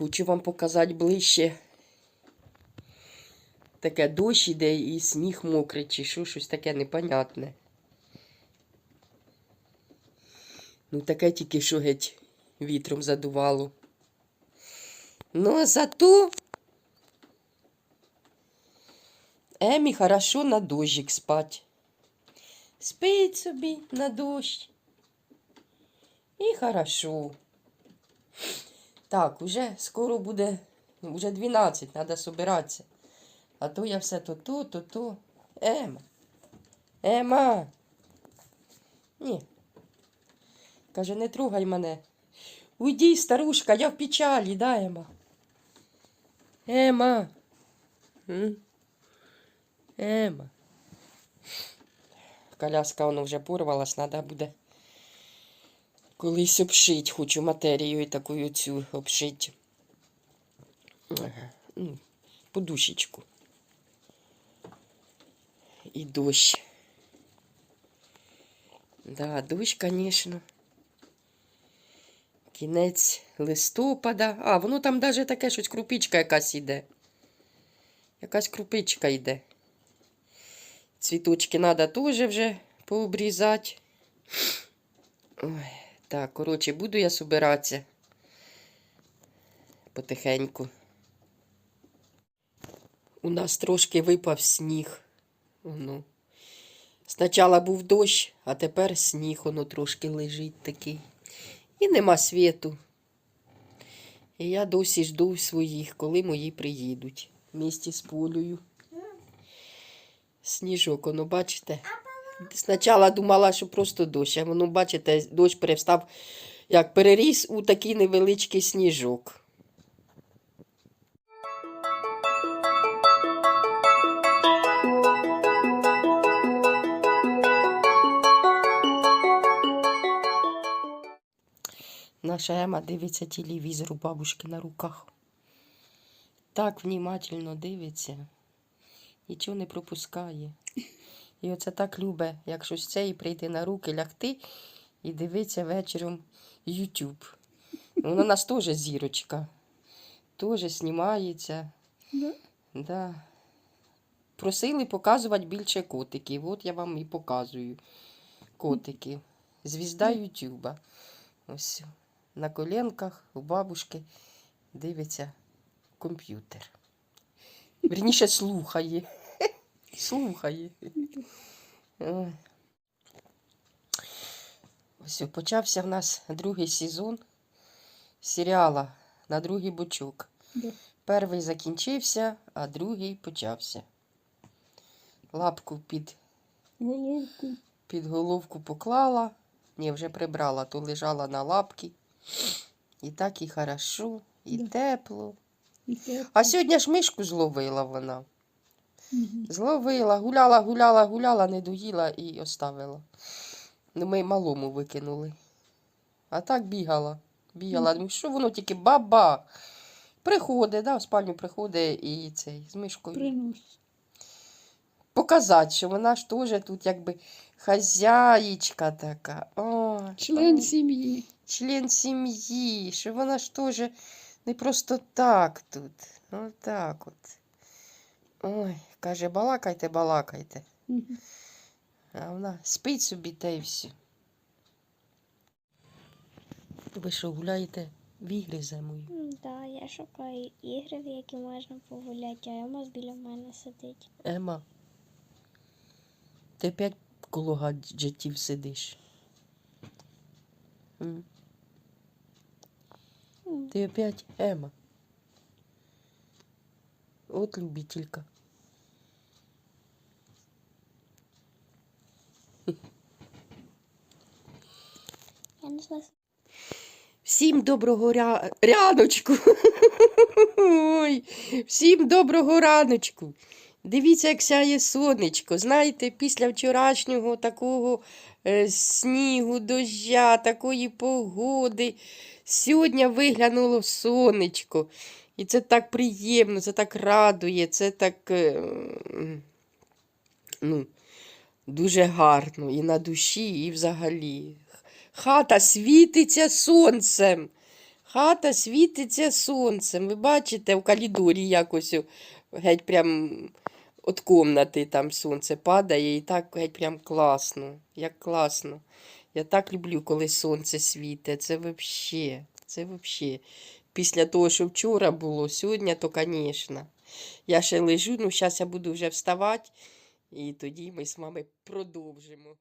Хочу вам показати ближче. Таке дощ іде і сніг мокрий, чи що, щось таке непонятне. Ну, таке тільки що геть вітром задувало. Ну, а зато Емі хорошо на дощик спать. Спить собі на дощ. І хорошо. Так, уже скоро буде, уже 12, треба собиратися. А то я все то то, то то. Ема. Ема. Ні. Каже, не трогай мене. Уйди, старушка, я в печалі, да, Ема. Ема. Ема. Коляска воно вже порвалась, треба буде колись обшить. Хочу матерією такою цю обшить. Ну, подушечку. І дощ. Да, дощ, звісно. Кінець листопада. А, воно там навіть таке щось крупичка якась іде. Якась крупичка йде. Цвіточки треба теж вже пообрізати. Ой, так, коротше, буду я собиратися потихеньку. У нас трошки випав сніг. Ну. Спочатку був дощ, а тепер сніг воно трошки лежить такий. І нема світу. І я досі жду своїх, коли мої приїдуть. Місті з полею. Сніжок, воно, бачите? Спочатку думала, що просто дощ, а воно, бачите, дощ перестав, як переріс у такий невеличкий сніжок. Наша Ема дивиться телевізор у бабушки на руках. Так внимательно дивиться, нічого не пропускає. І оце так любить, як щось це і прийти на руки, лягти і дивиться вечором YouTube. Вона у нас теж зірочка. Теж знімається. Да? Да. Просили показувати більше котиків. От я вам і показую котиків. Звізда Ютуба. Ось на коленках у бабушки дивиться комп'ютер. Вірніше слухає. Слухає. Ось почався в нас другий сезон серіала на другий бочок. Перший закінчився, а другий почався. Лапку під, Головку. під головку поклала. Ні, вже прибрала, то лежала на лапки. І так і хорошо, і Да. тепло. І те. А сьогодні ж мишку зловила вона. Зловила, гуляла, гуляла, гуляла, не доїла і оставила. Ну, ми малому викинули. А так бігала. Бігала. Думаю, що воно тільки баба. Приходить, да, в спальню приходить і цей з мишкою. Приносить. Показати, що вона ж теж тут якби хазяїчка така. О, Член сім'ї. член сім'ї, що вона ж теж не просто так тут. Отак от. Ой, каже, балакайте, балакайте. А вона спить собі та й все. Ви що, гуляєте в ігри зимою? Да, я шукаю ігри, в які можна погуляти, а Ема біля мене сидить. Ема, ти опять коло гаджетів сидиш. М? М, Ти опять Ема. От любителька. Я не знаю. Всім доброго ря... ряночку. Ой, всім доброго раночку. Дивіться, як сяє сонечко. Знаєте, після вчорашнього такого е, снігу, дождя, такої погоди. Сьогодні виглянуло сонечко. І це так приємно, це так радує, це так е, ну, дуже гарно і на душі, і взагалі. Хата світиться сонцем. Хата світиться сонцем. Ви бачите, в коридорі якось геть прям від комнати там сонце падає і так геть прям класно. Як класно. Я так люблю, коли сонце світить. Це взагалі, це взагалі. Після того, що вчора було, сьогодні, то, звісно. Я ще лежу, ну зараз я буду вже вставати, і тоді ми з вами продовжимо.